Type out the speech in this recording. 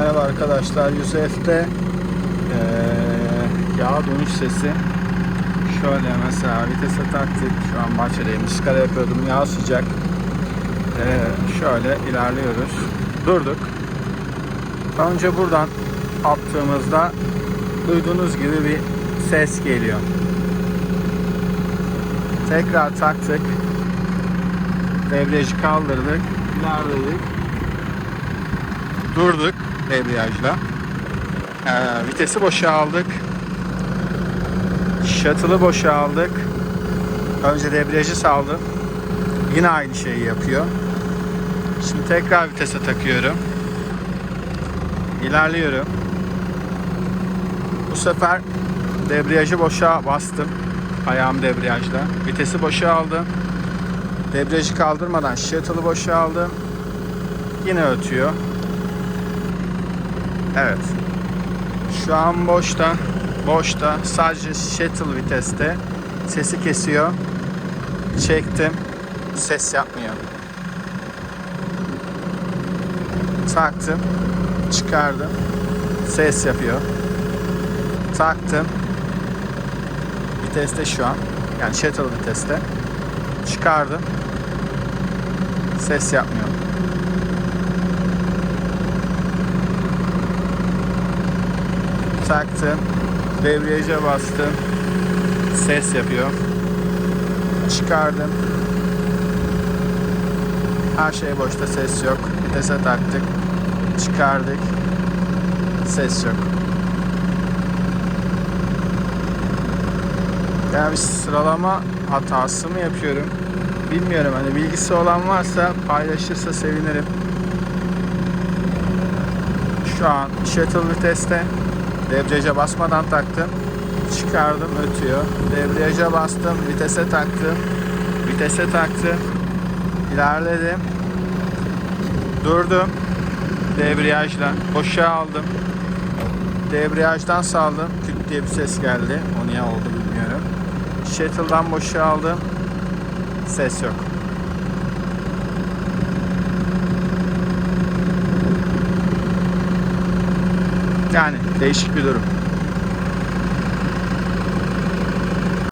Merhaba arkadaşlar. Yusuf'te eee yağ dönüş sesi. Şöyle mesela vitese taktık. Şu an bahçedeyim. Sigara yapıyordum. Yağ sıcak. Eee, şöyle ilerliyoruz. Durduk. Önce buradan attığımızda duyduğunuz gibi bir ses geliyor. Tekrar taktık. Debriyajı kaldırdık. İlerledik. Durduk debriyajla. Ee, vitesi boşa aldık. Shuttle'ı boşa aldık. Önce debriyajı saldım. Yine aynı şeyi yapıyor. Şimdi tekrar vitese takıyorum. İlerliyorum. Bu sefer debriyajı boşa bastım. Ayağım debriyajla. Vitesi boşa aldım. Debriyajı kaldırmadan shuttle'ı boşa aldım. Yine ötüyor. Evet. Şu an boşta. Boşta. Sadece shuttle viteste. Sesi kesiyor. Çektim. Ses yapmıyor. Taktım. Çıkardım. Ses yapıyor. Taktım. Viteste şu an. Yani shuttle viteste. Çıkardım. Ses yapmıyor. Taktım. Debriyaja bastım. Ses yapıyor. Çıkardım. Her şey boşta ses yok. Vitese taktık. Çıkardık. Ses yok. Yani bir sıralama hatası mı yapıyorum? Bilmiyorum hani bilgisi olan varsa paylaşırsa sevinirim. Şu an shuttle viteste Debriyaja basmadan taktım. Çıkardım ötüyor. Debriyaja bastım. Vitese taktım. Vitese taktım. İlerledim. Durdum. Debriyajla. Boşa aldım. Debriyajdan saldım. Küt diye bir ses geldi. O niye oldu bilmiyorum. Shuttle'dan boşa aldım. Ses yok. Yani değişik bir durum.